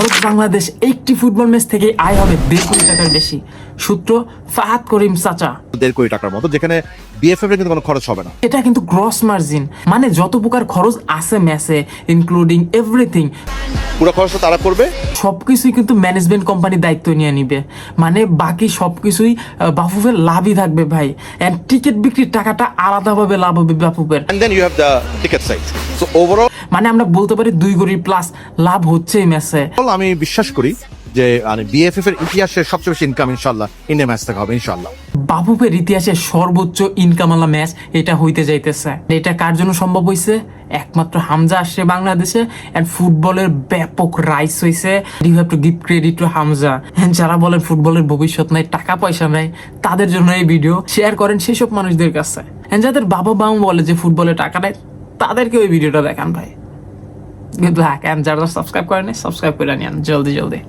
ভারত বাংলাদেশ একটি football match থেকে আয় হবে দেড় কোটি টাকার বেশি। সূত্র ফাহাদ করিম চাচা। দেড় কোটি টাকার মতো যেখানে বিএফএফ এর কিন্তু কোনো খরচ হবে না। এটা কিন্তু গ্রস মার্জিন মানে যত প্রকার খরচ আছে ম্যাচে ইনক্লুডিং এভরিথিং পুরো খরচটা তারা করবে? সবকিছুই কিন্তু ম্যানেজমেন্ট কোম্পানি দায়িত্ব নিয়ে নিবে। মানে বাকি সবকিছুই বাফুফের লাভই থাকবে ভাই। এন্ড টিকিট বিক্রির টাকাটা আলাদাভাবে লাভ হবে বাফুফের। And then you have the ticket size so overall মানে আমরা বলতে পারি দুই কোটি প্লাস লাভ হচ্ছে এই ম্যাচে আমি বিশ্বাস করি যে মানে বিএফএফ এর ইতিহাসের সবচেয়ে বেশি ইনকাম ইনশাল্লাহ ইন্ডিয়া ম্যাচ থেকে হবে ইনশাল্লাহ বাফুফের সর্বোচ্চ ম্যাচ এটা হইতে যাইতেছে। এটা কার জন্য সম্ভব হইছে? একমাত্র হামজা আসছে বাংলাদেশে ফুটবলের ব্যাপক রাইস হইছে। You have to give credit to Hamza? যারা বলেন ফুটবলের ভবিষ্যৎ নাই, টাকা পয়সা নাই, তাদের জন্য এই ভিডিও শেয়ার করেন সেসব মানুষদের কাছে। যাদের বাবা বাম বলে যে ফুটবলে টাকা নাই, তাদেরকে ওই ভিডিওটা দেখান ভাই। গুড লাক এন্ড যারা সাবস্ক্রাইব করেন সাবস্ক্রাইব করে নিন জলদি জলদি।